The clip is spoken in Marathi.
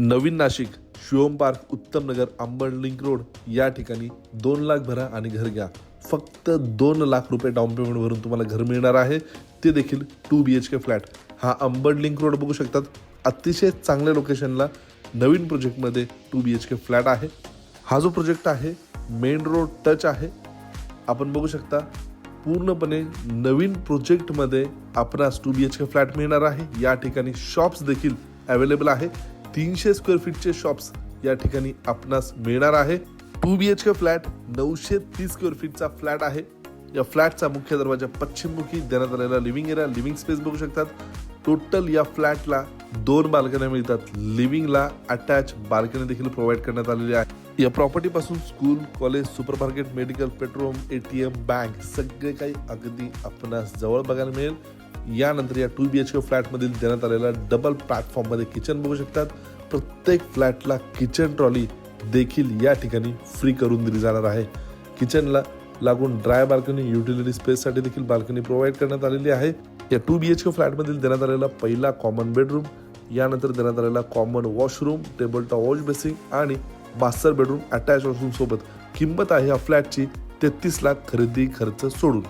नवीन नाशिक शिवम पार्क उत्तम नगर अंबड लिंक रोड या ठिकाणी दोन लाख भरा आणि घर घ्या. फक्त दोन लाख रुपये डाऊन पेमेंट भरून तुम्हाला घर मिळणार आहे. ते देखील two B H K flat हा अंबड लिंक रोड बघू शकतात. अतिशय चांगल्या लोकेशनला नवीन प्रोजेक्टमध्ये two B H K flat आहे. हा जो प्रोजेक्ट आहे मेन रोड टच आहे. आपण बघू शकता पूर्णपणे नवीन प्रोजेक्टमध्ये आपणास two B H K flat मिळणार आहे. या ठिकाणी शॉप्स देखील अवेलेबल आहे. तीनशे स्क्वेअर फीटचे शॉप्स या ठिकाणी आपणास मिळणार आहे. Two B H K flat नऊशे तीस स्क्वेअर फीटचा फ्लॅट आहे. या फ्लॅटचा मुख्य दरवाजा पश्चिममुखी देण्यात आलेला लिव्हिंग एरिया लिव्हिंग स्पेस बघू शकतात. टोटल या फ्लॅटला दोन बाल्कन्या मिळतात. लिव्हिंगला अटॅच बाल्कनी देखील प्रोव्हाइड करण्यात आलेली आहे. या प्रॉपर्टीपासून school college supermarket medical petrol ATM bank सगळे काही अगदी आपणास जवळ बघायला मिळेल. यानंतर या टू बी एच के फ्लॅटमधील देण्यात आलेला डबल प्लॅटफॉर्ममध्ये किचन बघू शकतात. प्रत्येक फ्लॅटला किचन ट्रॉली देखील या ठिकाणी फ्री करून दिली जाणार आहे. किचनला लागून ड्राय बाल्कनी युटिलिटी स्पेससाठी देखील बाल्कनी प्रोव्हाइड करण्यात आलेली आहे. या टू बी एच के फ्लॅटमधील देण्यात आलेला पहिला कॉमन बेडरूम यानंतर देण्यात आलेला common washroom table top wash basin आणि मास्टर बेडरूम अटॅच वॉशरूम सोबत किंमत आहे या फ्लॅटची तेहतीस लाख खरेदी खर्च सोडून.